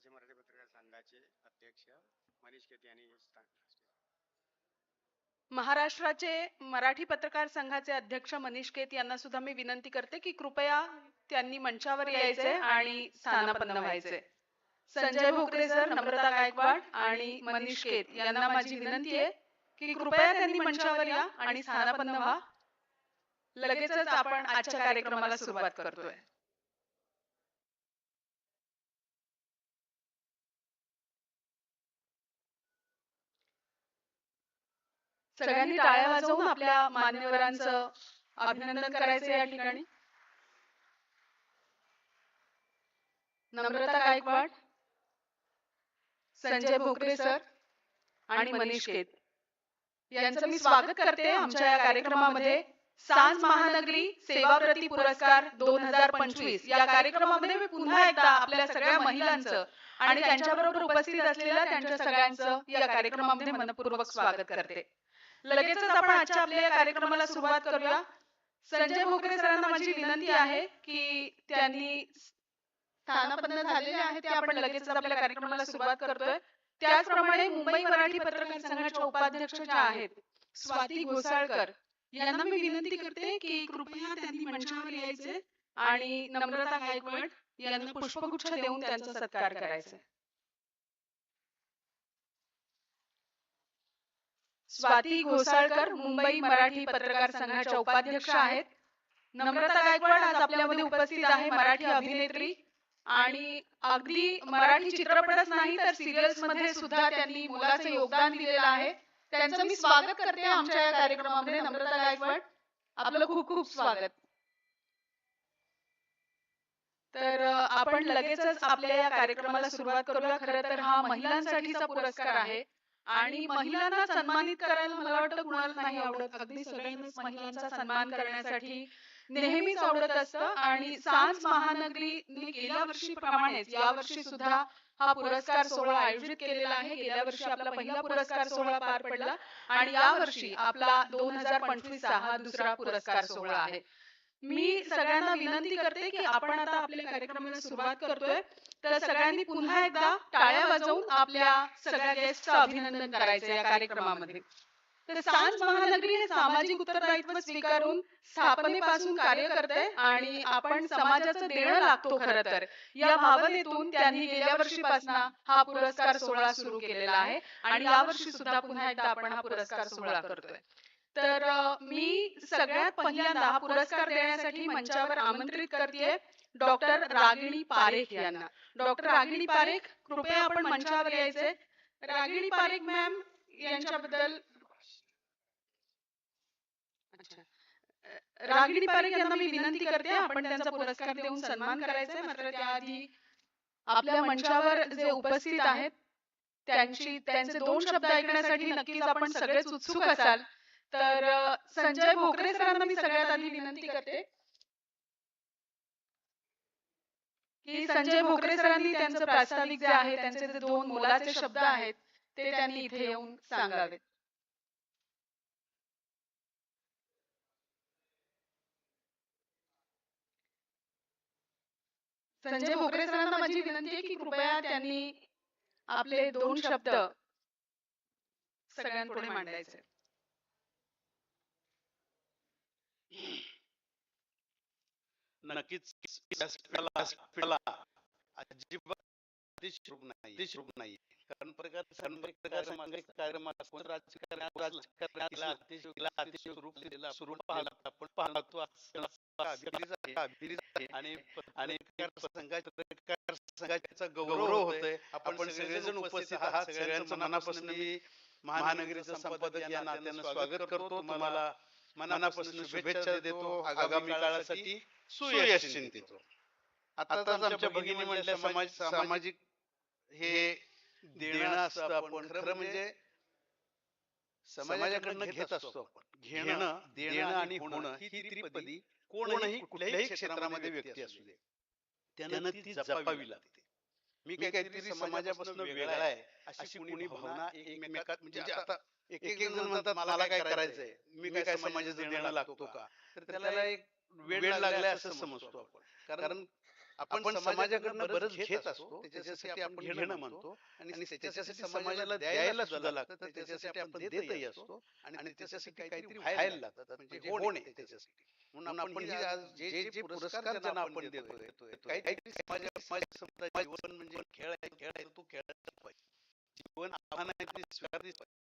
महाराष्ट्राचे मराठी पत्रकार संघाचे अध्यक्ष मनीष केते यांनी महाराष्ट्राचे मराठी पत्रकार संघाचे अध्यक्ष मनीष केत यांना सुद्धा मी विनंती करते की कृपया त्यांनी मंचावर यायचे आणि स्थानापन्न व्हायचे. संजय भोकरे सर नम्रता गायकवाड आणि मनीष केत यांना माझी विनंती आहे की कृपया त्यांनी मंचावर या आणि स्थानापन्न व्हा. लगेचच आपण आजच्या कार्यक्रमाला सुरुवात करतोय. सगळ्यांनी टाळ्या वाजवून आपल्या मान्यवरांचं अभिनंदन करायचं या ठिकाणी. नम्रता गायकवाड संजय भोकरे सर आणि मनीष केत. यांचं मी स्वागत करते आमच्या या कार्यक्रमामध्ये. सांज महानगरी सेवाप्रती पुरस्कार दोन हजार पंचवीस. या कार्यक्रमामध्ये मी पुन्हा एकदा आपल्या सगळ्या महिलांचं आणि त्यांच्याबरोबर उपस्थित असलेल्या त्यांच्या सगळ्यांचं या कार्यक्रमामध्ये मनपूर्वक स्वागत करते. लगेचच आपण आजच्या आपल्या या कार्यक्रमाला सुरुवात करूया. संजय भोकरे सरांना माझी विनंती आहे की त्यांनी स्थानापन्न झालेले आहे ते आपण लगेचच आपल्या कार्यक्रमाला सुरुवात करतोय. त्याचप्रमाणे मुंबई मराठी पत्रकार संघाच्या उपाध्यक्ष ज्या आहेत स्वाती घोसाळकर यांना मी विनंती करते की कृपया त्यांनी मंचावर यायचे आणि नम्रता गायकवाड यांना पुष्पगुच्छ देऊन त्यांचा सत्कार करायचा. स्वाती घोसाळकर मुंबई मराठी पत्रकार संघाच्या उपाध्यक्ष आहेत. नम्रता गायकवाड आज आपल्यामध्ये उपस्थित आहे मराठी अभिनेत्री. आणि अगदी मराठी चित्रपटच नाही तर सिरियल्समध्ये सुद्धा त्यांनी मुलाचं योगदान दिलेलं आहे. त्यांचं मी स्वागत करते आमच्या या कार्यक्रमामध्ये नम्रता गायकवाड. आपलं खूप खूप स्वागत. तर आपण लगेचच आपल्या या कार्यक्रमाला सुरुवात करूया. खरं तर हा महिलांसाठीचा पुरस्कार आहे. आणि महिलांना सन्मानित करायला मला वाटतं कुणाला नाही आवडत. अगदी सगळ्यांनाच महिलांचा सन्मान करण्यासाठी नेहमीच आवडत असतं. आणि सांज महानगरीने गेल्या वर्षीप्रमाणेच यावर्षी सुद्धा हा पुरस्कार सोहळा आयोजित केलेला आहे. गेल्या वर्षी आपला पहिला पुरस्कार सोहळा पार पडला. आणि यावर्षी आपला दोन हजार पंचवीसचा हा दुसरा पुरस्कार सोहळा आहे. मी सगळ्यांना विनंती करते की आपण आता आपल्या कार्यक्रमाला सुरुवात करतोय. तर सगळ्यांनी पुन्हा एकदा टाळ्या वाजवून आपल्या सगळ्या गेस्टचं अभिनंदन करायचं या कार्यक्रमामध्ये. तर सांज महानगरी हे सामाजिक उत्तरदायित्व स्वीकारून स्थापनेपासून कार्य करते आणि आपण समाजाचं देणं लागतो खरं तर. या भावनेतून त्यांनी गेल्या वर्षीपासून हा पुरस्कार सोहळा सुरू केलेला आहे आणि यावर्षी सुद्धा पुन्हा एकदा आपण हा पुरस्कार सोहळा करतोय. तर मी सगळ्यात पहिल्यांदा हा पुरस्कार देण्यासाठी मंचावर आमंत्रित करते डॉक्टर रागिणी पारेख यांना. डॉक्टर रागिणी पारेख कृपया आपण मंचावर यायचे रागिणी पारेख मॅम यांच्याबद्दल अच्छा. रागिणी पारेख यांना मी विनंती करते आपण त्यांचा पुरस्कार देऊन सन्मान करायचा मात्र त्याआधी आपल्या मंचावर जे उपस्थित आहेत त्यांची त्यांचे दोन शब्द ऐकण्यासाठी नक्कीच आपण सगळेच उत्सुक असाल. तर संजय भोकरे सरांना मी सगळ्यात आधी विनंती करते. की संजय भोकरे सरांनी त्यांचं प्रास्ताविक जे आहे त्यांचे जे दोन मोलाचे शब्द आहेत ते त्यांनी इथे येऊन सांगावेत. संजय भोकरे सरांना माझी विनंती आहे की कृपया त्यांनी आपले दोन शब्द सगळ्यांपुढे मांडायचे. नक्कीच. व्यासपीठाला अजिबात नाही. नाही. कारण प्रकार. आणि संघाचा गौरव होतोय. आपण सगळेजण उपस्थित आहात. सगळ्यांचं मनापासून मी महानगरीचा संपादक या नात्यानं स्वागत करतो. तुम्हाला मनापासून शुभेच्छा देतो. आगामी काळासाठी सुयश चिंतितो आताच आमच्या भगिनी म्हणल्या समाज सामाजिक हे देणं असतं आपण. खरं म्हणजे समाजाकडनं घेत असतो. आपण घेणं देणं आणि होणं ही त्रिपदी कोणही कुठल्याही क्षेत्रामध्ये व्यक्ती असू दे. त्यानं ती जपावी लागते. मी काहीतरी समाजापासून वेगळा आहे. अशी कुणी भावना एकमेकात म्हणजे आता एक एक जण म्हणतात मला काय करायचंय? मी काय समाजाचं देणं लागतो का? तर त्याला एक वेळ लागलाय असं समजतो आपण. कारण आपण समाजाकडनं बरंच घेत असतो त्याच्यासाठी आपण घेणं म्हणतो आणि त्याच्यासाठी समाजाला द्यायला सुद्धा लागतं त्याच्यासाठी आपण देतही असतो आणि त्याच्यासाठी काहीतरी व्हायला लागतं म्हणजे होणे त्याच्यासाठी. म्हणून आपण आज जे जे पुरस्कार ज्यांना आपण देतोय काहीतरी जीवन म्हणजे खेळ आहे खेळ आहे तो खेळायला पाहिजे. जीवन आव्हान आहे ते स्वीकारलीच पाहिजे.